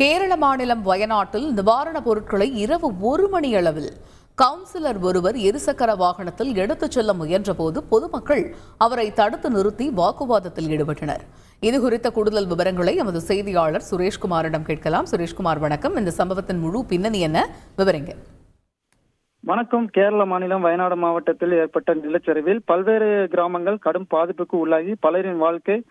கேரள மாநிலம் வயநாட்டில் நிவாரணப் பொருட்களை இரவு ஒரு மணி அளவில் கவுன்சிலர் ஒருவர் இருசக்கர வாகனத்தில் எடுத்துச் செல்ல முயன்றபோது பொதுமக்கள் அவரை தடுத்து நிறுத்தி வாக்குவாதத்தில் ஈடுபட்டனர். இது குறித்த கூடுதல் விவரங்களை எமது செய்தியாளர் சுரேஷ்குமாரிடம் கேட்கலாம். சுரேஷ்குமார் வணக்கம். இந்த சம்பவத்தின் முழு பின்னணி என்ன? விவரிங்க. வணக்கம். கேரள மாநிலம் வயநாடு மாவட்டத்தில் ஏற்பட்ட நிலச்சரிவில் பல்வேறு கிராமங்கள் கடும் பாதிப்புக்கு உள்ளாகி பலரின் வாழ்க்கை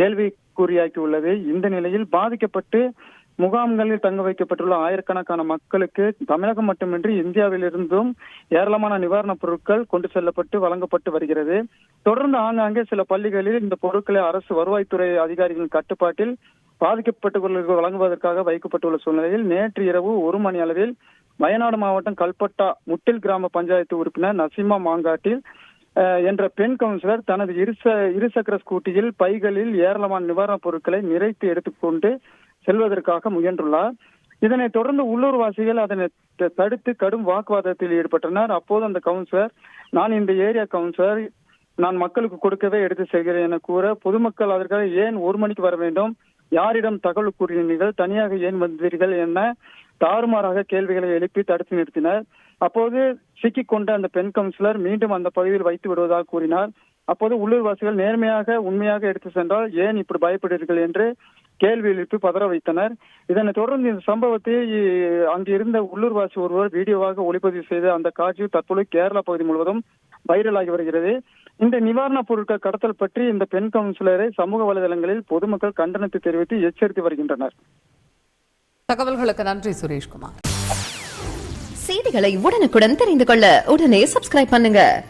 கேள்விக்குறியாக்கி உள்ளது. இந்த நிலையில் பாதிக்கப்பட்டு முகாம்களில் தங்க வைக்கப்பட்டுள்ள ஆயிரக்கணக்கான மக்களுக்கு தமிழகம் மட்டுமின்றி இந்தியாவிலிருந்தும் ஏராளமான நிவாரணப் பொருட்கள் கொண்டு செல்லப்பட்டு வழங்கப்பட்டு வருகிறது. தொடர்ந்து ஆங்காங்கே சில பள்ளிகளில் இந்த பொருட்களை அரசு வருவாய்த்துறை அதிகாரிகளின் கட்டுப்பாட்டில் பாதிக்கப்பட்டவர்களுக்கு வழங்குவதற்காக வைக்கப்பட்டுள்ள சூழ்நிலையில் நேற்று இரவு ஒரு மணி அளவில் வயநாடு மாவட்டம் கல்பட்டா முட்டில் கிராம பஞ்சாயத்து உறுப்பினர் நசிமா மாங்காட்டில் அஹ், என்ற பெண் கவுன்சிலர் தனது இருச இருசக்கர ஸ்கூட்டியில் பைகளில் ஏராளமான நிவாரணப் பொருட்களை நிறைத்து எடுத்துக்கொண்டு செல்வதற்காக முயன்றுள்ளார். இதனைத் தொடர்ந்து உள்ளூர்வாசிகள் அதனை தடுத்து கடும் வாக்குவாதத்தில் ஈடுபட்டனர். அப்போது அந்த கவுன்சிலர் நான் இந்த ஏரியா கவுன்சிலர் நான் மக்களுக்கு கொடுக்கவே எடுத்து செல்கிறேன் என கூற பொதுமக்கள் அதற்காக ஏன் ஒரு மணிக்கு வர வேண்டும்? யாரிடம் தகவல் கூறினீர்கள் தனியாக ஏன் வந்தீர்கள்? என தாறுமாறாக கேள்விகளை எழுப்பி தடுத்து நிறுத்தினர். அப்போது சிக்கிக் கொண்ட அந்த பெண் கவுன்சிலர் மீண்டும் அந்த பகுதியில் வைத்து விடுவதாக கூறினார். அப்போது உள்ளூர்வாசிகள் நேர்மையாக உண்மையாக எடுத்து சென்றால் ஏன் இப்படி பயப்படுகிறீர்கள் என்று கேள்வி எழுப்பி பதற வைத்தனர். இதனைத் தொடர்ந்து இந்த சம்பவத்தை இ- அங்கு இருந்த உள்ளூர்வாசி ஒருவர் வீடியோவாக ஒளிப்பதிவு செய்த அந்த காட்சி தற்போது கேரளா பகுதி முழுவதும் வைரலாகி வருகிறது. இந்த நிவாரணப் பொருட்கள் கடத்தல் பற்றி இந்த பெண் கவுன்சிலரை சமூக வலைதளங்களில் பொதுமக்கள் கண்டனத்தை தெரிவித்து எச்சரித்து வருகின்றனர். தகவல்களுக்கு நன்றி சுரேஷ்குமார். செய்திகளை உடனுக்குடன் தெரிந்து கொள்ள உடனே சப்ஸ்கிரைப் பண்ணுங்க.